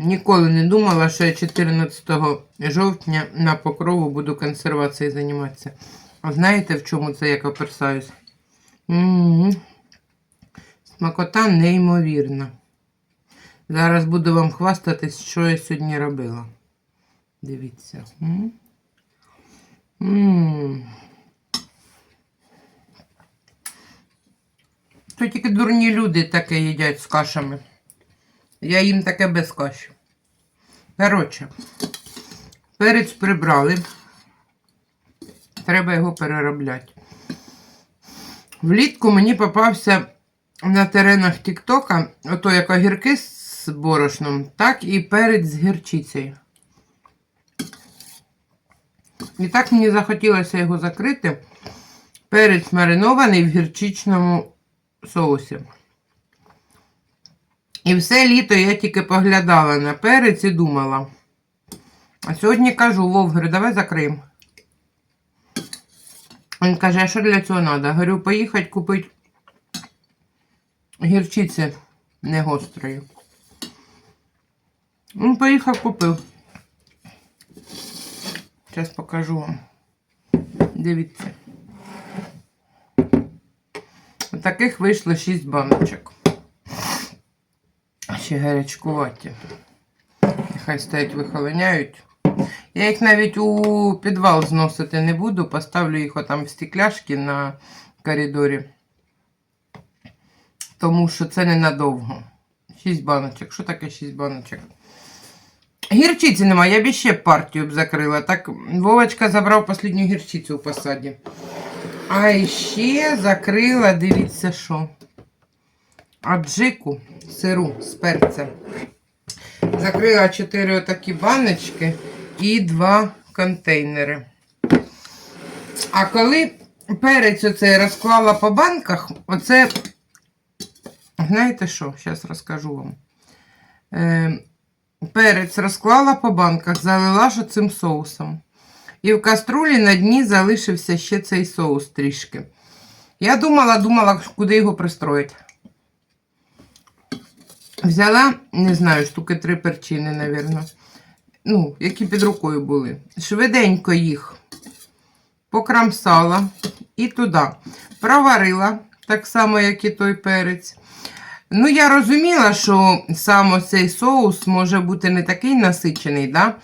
Ніколи не думала, що я 14 жовтня на покрову буду консервацією займатися. А знаєте, в чому це я коперсаюсь? Смакота неймовірна. Зараз буду вам хвастатись, що я сьогодні робила. Дивіться. М. М. То тільки дурні люди таке їдять з кашами. Я їм таке без каші. Коротше, перець прибрали. Треба його переробляти. Влітку мені попався на теренах Тіктока, ото як огірки з борошном, так і перець з гірчицею. І так мені захотілося його закрити. Перець маринований в гірчичному соусі. І все літо я тільки поглядала на перець і думала. А сьогодні кажу, Вов, говорю, давай закриємо. Він каже, а що для цього треба? Говорю, поїхати купити гірчиці не гострої. Він поїхав купив. Зараз покажу вам. Дивіться. Таких вийшло 6 баночок. Ще гарячкуваті. Нехай стоять вихолоняють. Я їх навіть у підвал зносити не буду. Поставлю їх отам в стекляшки на коридорі. Тому що це ненадовго. 6 баночок. Що таке 6 баночок? Гірчиці немає, я б ще партію б закрила. Так, Вовочка забрав останню гірчицю у посаді. А ще закрила, дивіться що. Аджику сиру з перцем. Закрила 4 отакі баночки і 2 контейнери. А коли перець оцей розклала по банках, оце, знаєте що, зараз розкажу вам. Е, перець розклала по банках, залила ж цим соусом. І в каструлі на дні залишився ще цей соус трішки. Я думала, думала, куди його пристроїти. Взяла, не знаю, штуки три перчини, напевно. Ну, які під рукою були. Швиденько їх покрамсала і туди. Проварила, так само, як і той перець. Ну, я розуміла, що сам цей соус може бути не такий насичений, да?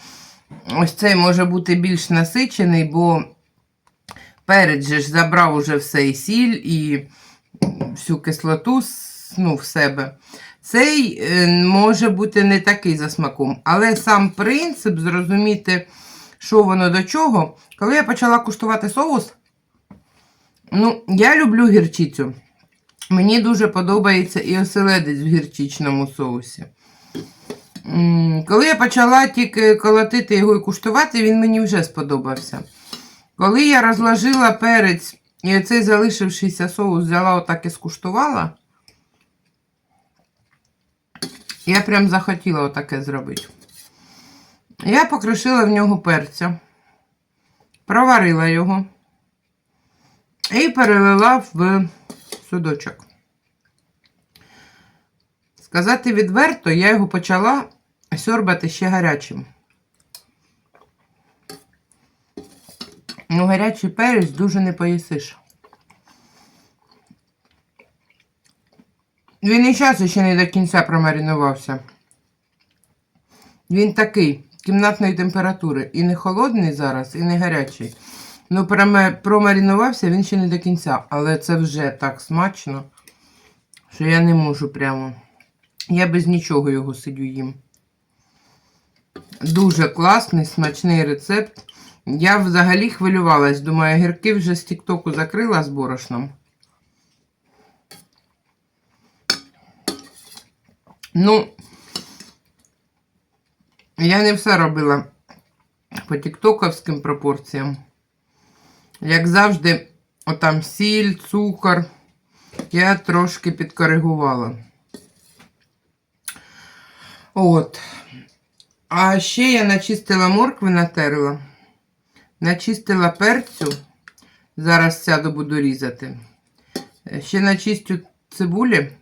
Ось цей може бути більш насичений, бо перець же ж забрав уже все і сіль, і всю кислоту ну, в себе. Цей е, може бути не такий за смаком. Але сам принцип зрозуміти, що воно до чого. Коли я почала куштувати соус, ну, я люблю гірчицю. Мені дуже подобається і оселедець в гірчичному соусі. Коли я почала тільки колотити його і куштувати, він мені вже сподобався. Коли я розложила перець і оцей залишившийся соус взяла отак і скуштувала, я прям захотіла отаке зробити. Я покришила в нього перця, проварила його і перелила в судочок. Сказати відверто, я його почала сьорбати ще гарячим. Ну, гарячий перець дуже не поїсиш. Він і час ще не до кінця промаринувався. Він такий, кімнатної температури. І не холодний зараз, і не гарячий. Ну, промаринувався він ще не до кінця. Але це вже так смачно, що я не можу прямо. Я без нічого його сидю їм. Дуже класний, смачний рецепт. Я взагалі хвилювалась. Думаю, гірки вже з Тіктоку закрила з борошном. Ну, я не все робила по тіктоковським пропорціям. Як завжди, отам сіль, цукор, я трошки підкоригувала. От. А ще я начистила моркви, натерла. Начистила перцю. Зараз сяду буду різати. Ще начистю цибулі.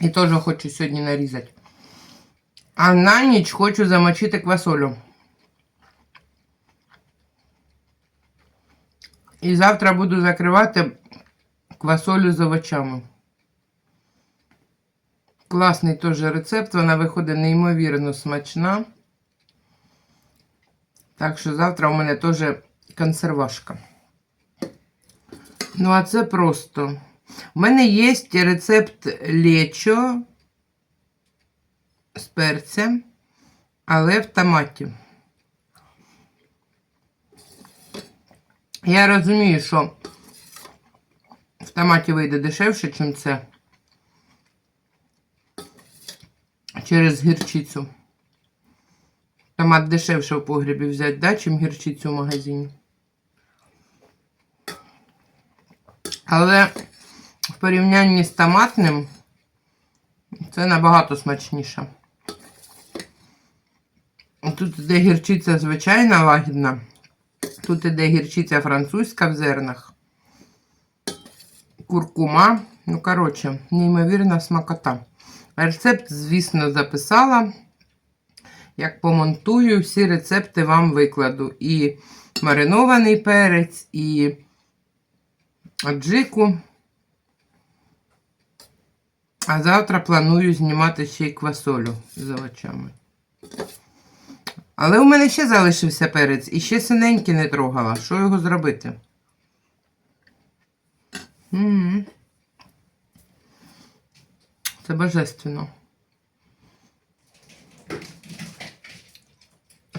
І теж хочу сьогодні нарізати. А на ніч хочу замочити квасолю. І завтра буду закривати квасолю з овочами. Класний теж рецепт, вона виходить неймовірно смачна. Так що завтра у мене теж консервашка. Ну, а це просто. У мене є рецепт лечо з перцем, але в томаті. Я розумію, що в томаті вийде дешевше, ніж це. Через гірчицю. Томат дешевше в погребі взяти, да, чим гірчицю в магазині. Але порівнянні з томатним це набагато смачніше. Тут іде гірчиця звичайна лагідна. Тут іде гірчиця французька в зернах. Куркума. Ну, коротше, неймовірна смакота. Рецепт, звісно, записала. Як помонтую, всі рецепти вам викладу. І маринований перець, і аджику. А завтра планую знімати ще й квасолю з овочами. Але у мене ще залишився перець і ще синенький не трогала. Що його зробити? М. Це божественно.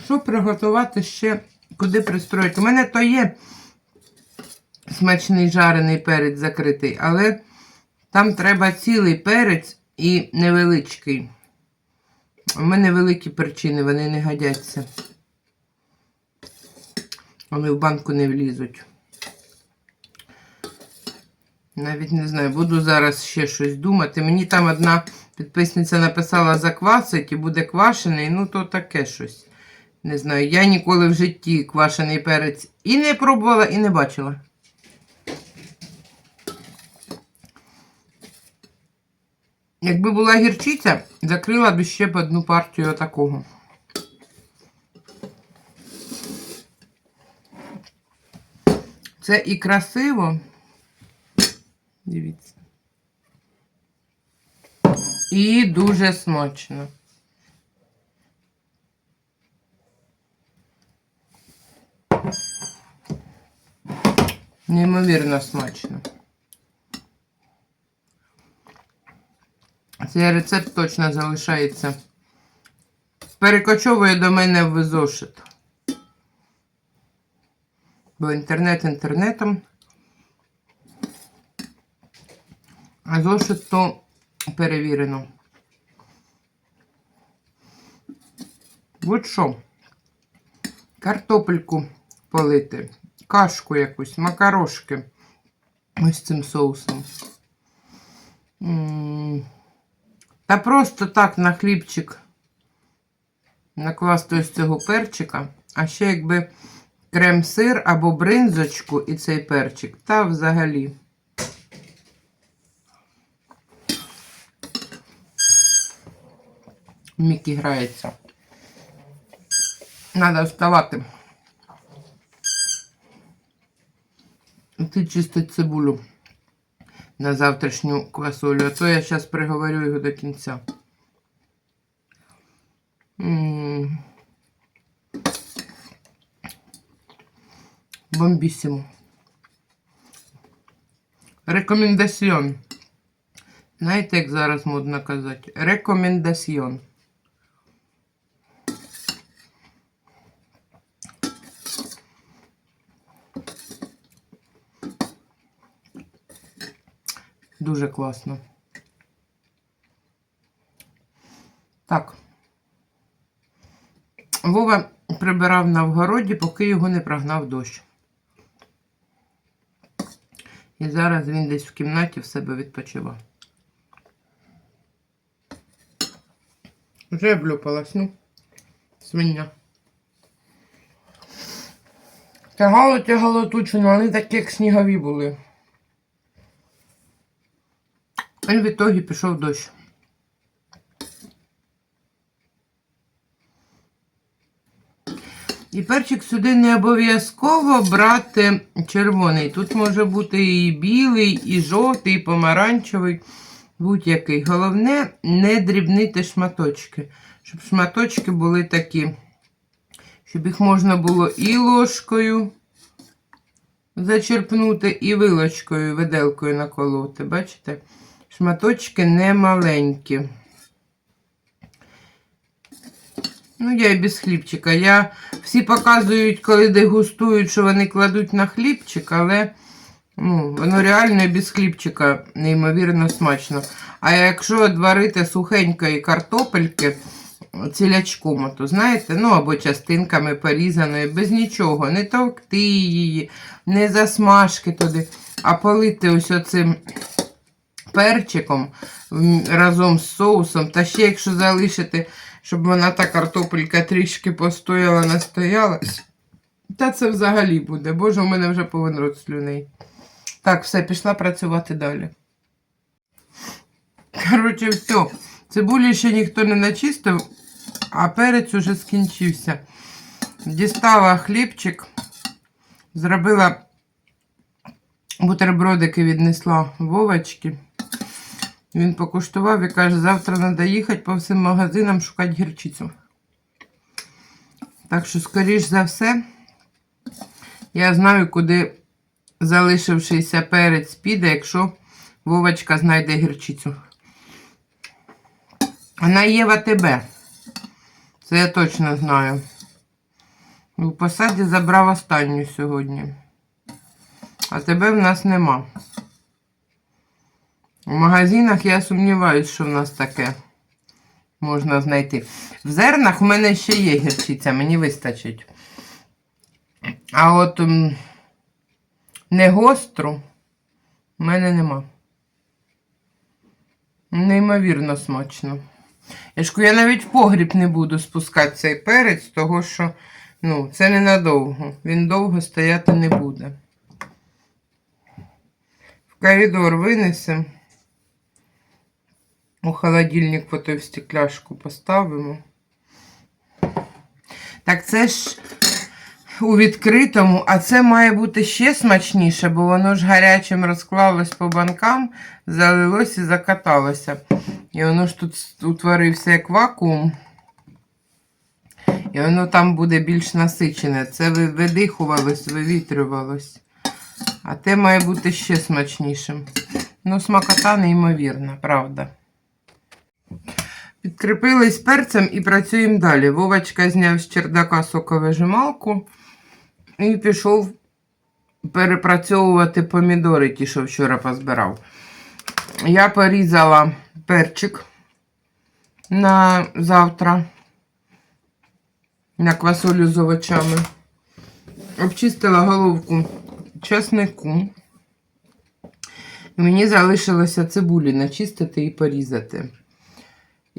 Що приготувати ще, куди пристроїти? У мене то є смачний жарений перець закритий, але там треба цілий перець і невеличкий. У мене великі перчини, вони не годяться. Вони в банку не влізуть. Навіть не знаю, буду зараз ще щось думати. Мені там одна підписниця написала заквасить і буде квашений, ну то таке щось. Не знаю, я ніколи в житті квашений перець і не пробувала, і не бачила. Якби була гірчиця, закрила б ще б одну партію такого. Це і красиво. Дивіться. І дуже смачно. Неймовірно смачно. Цей рецепт точно залишається. Перекочовує до мене в зошит. Бо інтернет інтернетом. А зошит то перевірено. От що? Картопельку полити, кашку якусь, макарошки. Ось цим соусом. М, Та просто так на хлібчик накласти ось цього перчика. А ще якби крем-сир або бринзочку і цей перчик. Та взагалі. Мікі грається. Надо вставати. Ти чистить цибулю на завтрашню квасолю. А то я зараз приговорю його до кінця. М. Бомбісімо. Рекомендаціон. Знаєте, як зараз модно казати? Рекомендаціон. Дуже класно. Так. Вова прибирав на вгороді, поки його не прогнав дощ. І зараз він десь в кімнаті в себе відпочивав. Вже облюпалась, ну, свиня. Тягало, тягало тучу, але такі, як снігові були. І в ітогі пішов дощ. І перчик сюди не обов'язково брати червоний. Тут може бути і білий, і жовтий, і помаранчевий, будь-який. Головне не дрібнити шматочки, щоб шматочки були такі, щоб їх можна було і ложкою зачерпнути, і вилочкою, виделкою наколоти. Бачите? Шматочки не маленькі. Ну, я і без хлібчика. Я всі показують, коли дегустують, що вони кладуть на хлібчик, але ну, воно реально і без хлібчика неймовірно смачно. А якщо от варити сухенької картопельки цілячком, то знаєте, ну або частинками порізаної, без нічого, не товкти її, не засмажки туди, а полити ось оцим перчиком разом з соусом. Та ще якщо залишити, щоб вона та картопелька трішки постояла, настоялась. Та це взагалі буде. Боже, у мене вже повен рот слюней. Так, все, пішла працювати далі. Коротше, все. Цибулі ще ніхто не начистив, а перець уже скінчився. Дістала хлібчик, зробила бутербродики, віднесла Вовочки. Він покуштував і каже, завтра треба їхати по всім магазинам шукати гірчицю. Так що, скоріш за все, я знаю, куди залишившийся перець піде, якщо Вовочка знайде гірчицю. Вона є в АТБ. Це я точно знаю. У посаді забрав останню сьогодні. А тебе в нас нема. У магазинах я сумніваюся, що в нас таке можна знайти. В зернах у мене ще є гірчиця, мені вистачить. А от не гостру в мене нема. Неймовірно смачно. Я ж я навіть в погріб не буду спускати цей перець, того що ну, це ненадовго. Він довго стояти не буде. В коридор винесемо. У холодильник потім в стекляшку поставимо. Так це ж у відкритому, а це має бути ще смачніше, бо воно ж гарячим розклалось по банкам, залилось і закаталося. І воно ж тут утворився як вакуум. І воно там буде більш насичене. Це видихувалось, вивітрювалось. А те має бути ще смачнішим. Ну, смакота неймовірна, правда. Підкріпились перцем і працюємо далі. Вовочка зняв з чердака соковижималку і пішов перепрацьовувати помідори, ті, що вчора позбирав. Я порізала перчик на завтра на квасолю з овочами. Обчистила головку чеснику. Мені залишилося цибулі начистити і порізати.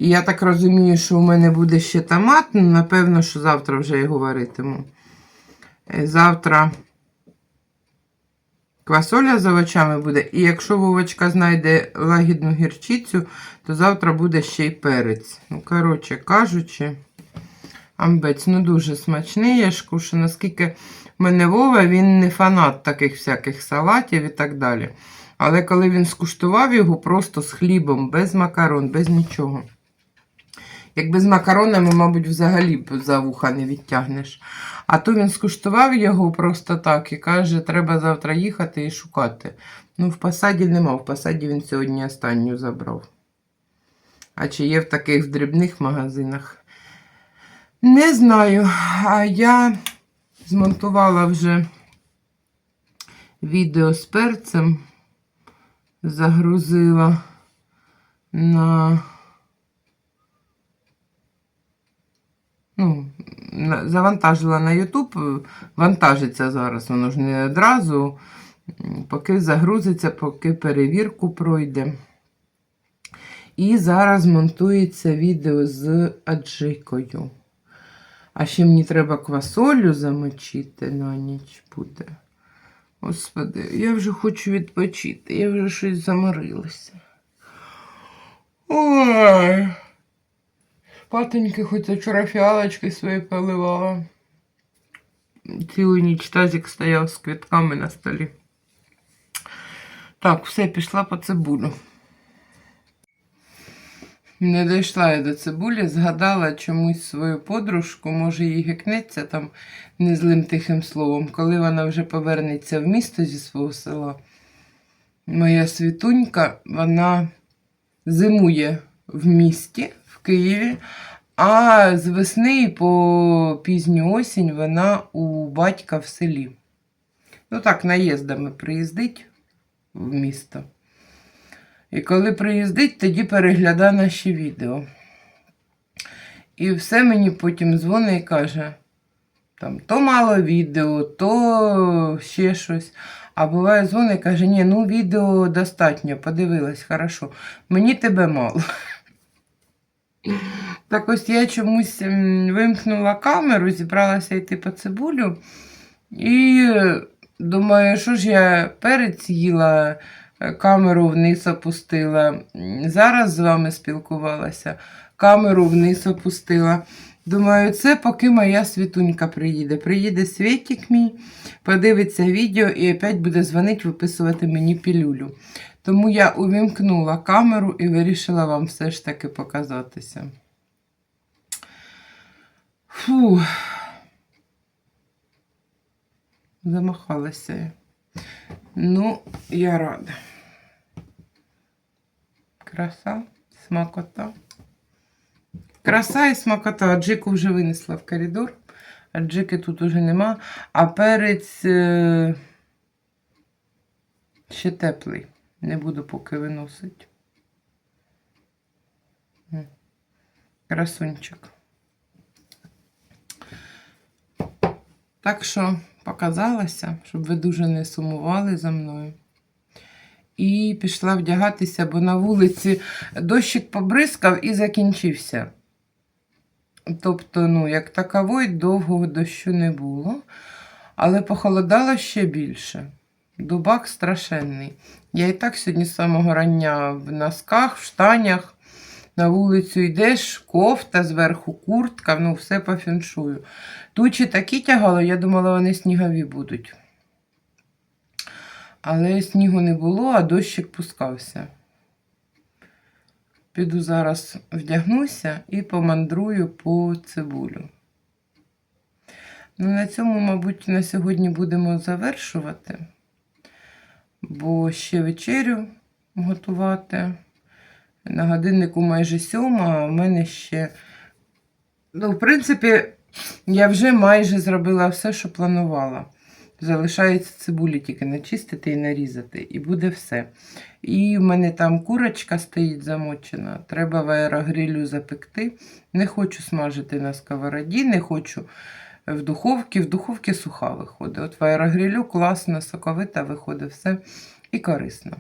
І я так розумію, що у мене буде ще томат. Ну, напевно, що завтра вже його варитиму. Е, Завтра квасоля з овочами буде. І якщо Вовочка знайде лагідну гірчицю, то завтра буде ще й перець. Ну, коротше кажучи, амбець ну дуже смачний. Я ж кушу, наскільки в мене Вова, він не фанат таких всяких салатів і так далі. Але коли він скуштував його просто з хлібом, без макарон, без нічого. Якби з макаронами, мабуть, взагалі б за вуха не відтягнеш. А то він скуштував його просто так і каже, треба завтра їхати і шукати. Ну, в посаді нема, в посаді він сьогодні останню забрав. А чи є в таких дрібних магазинах? Не знаю. А я змонтувала вже відео з перцем, загрузила на ну, завантажила на YouTube, вантажиться зараз, воно ж не одразу, поки загрузиться, поки перевірку пройде. І зараз монтується відео з аджикою. А ще мені треба квасолю замочити на ніч буде. Господи, я вже хочу відпочити, я вже щось заморилася. Ой. Патеньки, хоч вчора фіалочки свої поливала. цілу ніч тазик стояв з квітками на столі. Так, все, пішла по цибулю. Не дійшла я до цибулі, згадала чомусь свою подружку, може їй гикнеться там незлим тихим словом, коли вона вже повернеться в місто зі свого села. Моя світунька, вона зимує в місті, в Києві, а з весни по пізню осінь вона у батька в селі. Ну так, наїздами приїздить в місто. І коли приїздить, тоді переглядає наші відео. І все мені потім дзвонить і каже: там, то мало відео, то ще щось. А буває дзвонить і каже, ні, ну відео достатньо, подивилась, хорошо. Мені тебе мало. Так ось я чомусь вимкнула камеру, зібралася йти по цибулю. І думаю, що ж я перець їла, е, камеру вниз опустила. Зараз з вами спілкувалася, камеру вниз опустила. Думаю, це поки моя світунька приїде. Приїде Світік мій, подивиться відео і опять буде дзвонити, виписувати мені пілюлю. Тому я увімкнула камеру і вирішила вам все ж таки показатися. Фу. Замахалася. Ну, я рада. Краса, смакота. Краса і смакота. А Джику вже винесла в коридор. А Джики тут уже нема. А перець е... ще теплий. Не буду поки виносити. Красунчик. Так що показалася, щоб ви дуже не сумували за мною. І пішла вдягатися, бо на вулиці дощик побризкав і закінчився. Тобто, ну, як такової, довгого дощу не було, але похолодало ще більше. Дубак страшенний. Я і так сьогодні з самого рання в носках, в штанях. На вулицю йдеш, кофта, зверху куртка, ну все по фіншую. Тучі такі тягало, я думала, вони снігові будуть. Але снігу не було, а дощик пускався. Піду зараз вдягнуся і помандрую по цибулю. Ну, на цьому, мабуть, на сьогодні будемо завершувати, бо ще вечерю готувати. На годиннику майже сьома, а в мене ще. Ну, в принципі, я вже майже зробила все, що планувала. Залишається цибулі тільки начистити і нарізати, і буде все. І в мене там курочка стоїть замочена. Треба в аерогрилю запекти. Не хочу смажити на сковороді, не хочу в духовці. В духовці суха виходить. От в аерогрилю класно, соковита виходить все і корисно.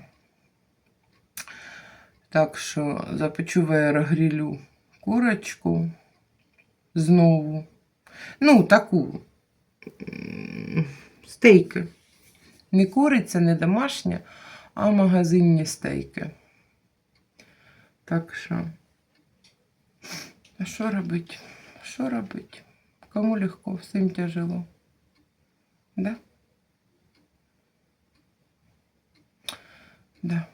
Так що запечу в аерогрилю курочку знову. Ну, таку стейки. Не куриця, не домашня, а магазинні стейки. Так що, а що робити? Що робити? Кому легко, всім тяжело. Да? Да.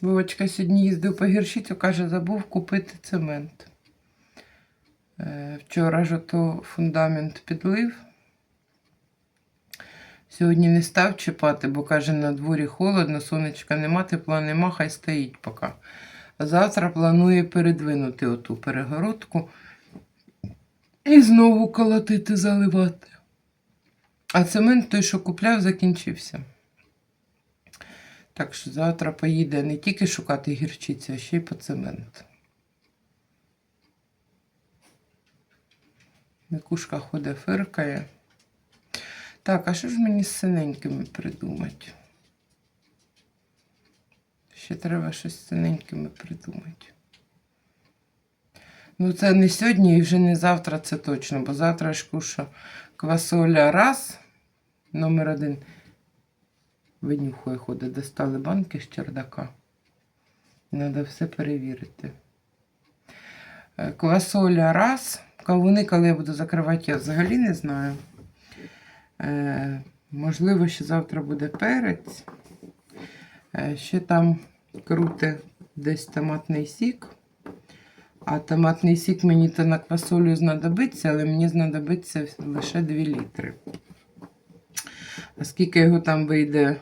Вовочка сьогодні їздив по гіршицю, каже, забув купити цемент. Е, Вчора ж ото фундамент підлив. Сьогодні не став чіпати, бо каже, на дворі холодно, сонечка нема, тепла нема, хай стоїть поки. Завтра планує передвинути оту перегородку і знову колотити, заливати. А цемент той, що купляв, закінчився. Так що завтра поїде не тільки шукати гірчицю, а ще й по цемент. Микушка ходить, фиркає. Так, а що ж мені з синенькими придумати? Ще треба щось з синенькими придумати. Ну, це не сьогодні і вже не завтра, це точно, бо завтра ж кушу квасоля раз, номер один. Винюхує ходить, достали банки з чердака. Треба все перевірити. Е, Квасоля раз, Кавуни, коли я буду закривати, я взагалі не знаю. Е, можливо, ще завтра буде перець. Е, ще там круте десь томатний сік. А томатний сік мені то на квасолю знадобиться, але мені знадобиться лише 2 літри. А скільки його там вийде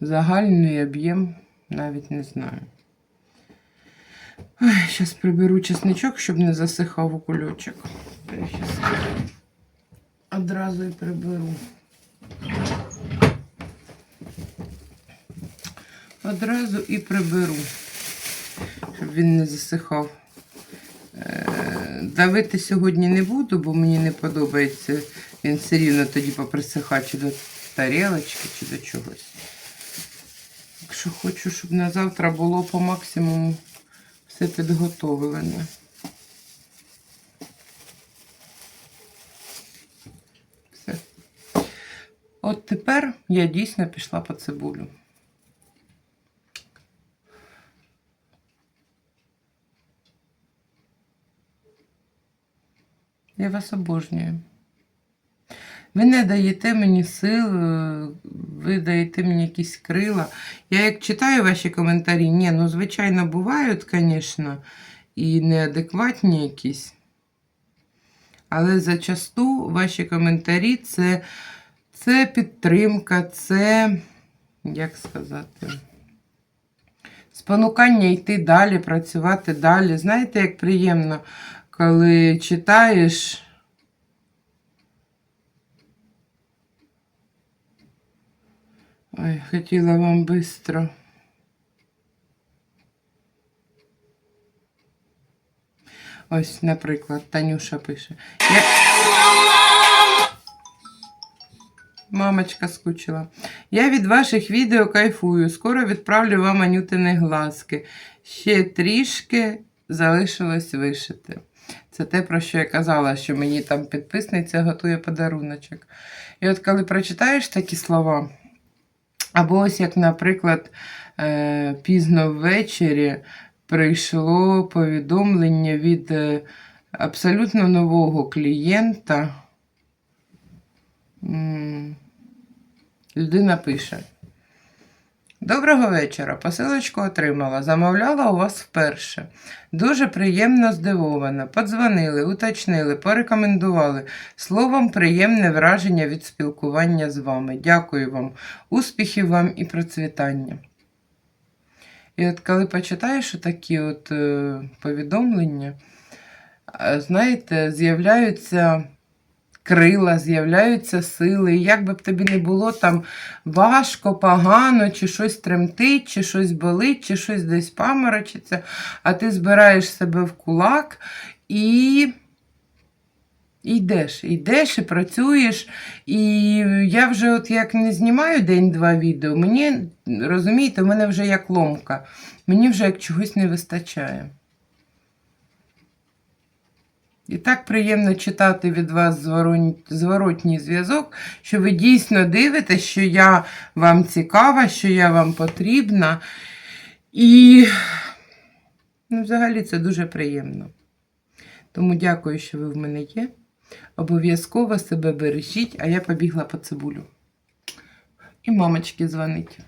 загальний об'єм, навіть не знаю. Зараз приберу чесничок, щоб не засихав у кульочок. Одразу і приберу. Одразу і приберу, щоб він не засихав. Е, Давити сьогодні не буду, бо мені не подобається. Він все рівно тоді поприсихає чи до тарілочки, чи до чогось. Якщо хочу, щоб на завтра було по максимуму все підготовлене. Все. От тепер я дійсно пішла по цибулю. Я вас обожнюю. Ви не даєте мені сил, е, ви даєте мені якісь крила. Я як читаю ваші коментарі, ні, ну, звичайно, бувають, звісно, і неадекватні якісь. Але зачасту ваші коментарі це, це підтримка, це, як сказати, спонукання йти далі, працювати далі. Знаєте, як приємно, коли читаєш. Ой, хотіла вам быстро. Ось, наприклад, Танюша пише. Я... Мамочка скучила. Я від ваших відео кайфую. Скоро відправлю вам анютини глазки. Ще трішки залишилось вишити. Це те, про що я казала, що мені там підписниця готує подаруночок. І от коли прочитаєш такі слова, або ось як, наприклад, е, пізно ввечері прийшло повідомлення від е, абсолютно нового клієнта. Людина пише. Доброго вечора. Посилочку отримала. Замовляла у вас вперше. Дуже приємно здивована. Подзвонили, уточнили, порекомендували. Словом, приємне враження від спілкування з вами. Дякую вам. Успіхів вам і процвітання. І от коли почитаєш такі от е, повідомлення, е, знаєте, з'являються крила, з'являються сили. І як би б тобі не було там важко, погано, чи щось тремтить, чи щось болить, чи щось десь паморочиться, а ти збираєш себе в кулак і. Йдеш, йдеш і працюєш. І я вже, от як не знімаю день-два відео, мені, розумієте, в мене вже як ломка. Мені вже як чогось не вистачає. І так приємно читати від вас зворотній зв'язок, що ви дійсно дивитесь, що я вам цікава, що я вам потрібна. І ну, взагалі це дуже приємно. Тому дякую, що ви в мене є. Обов'язково себе бережіть, а я побігла по цибулю. І мамочки дзвонить.